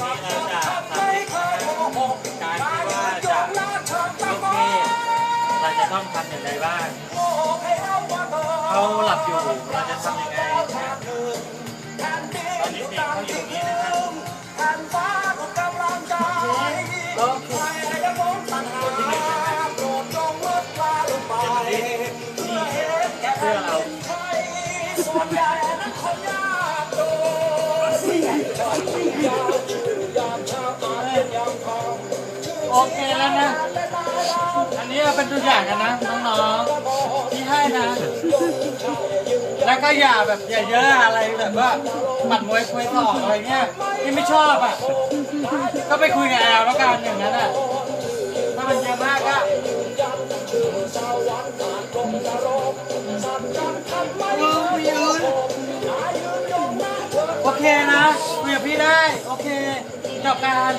วันนี้เราจะทำให้การที่ว่าจะยกเทศเราจะต้องทำอย่างไรบ้างเขาหลับอยู่เราจะทำยังไงเนี่ยตอนนี้เด็กเขาอยู่นี่นะครับโอเคคนที่หนึ่งนะครับจะมาลิ้นนี่เพื่อเราทำยัง โอเคแล้วนะ อันนี้เป็นตัวอย่างกันนะน้องๆที่ให้นะ แล้วก็อย่าแบบอย่าเยอะอะไรแบบว่าหมัดมวยคุยต่อกอะไรเงี้ยที่ไม่ชอบอะ ก็ไปคุยกับแอลแล้วกันอย่างนั้นอะ ถ้ามันเยอะมากก็โอเคนะคุยกับพี่ได้ โอเค ต่อการ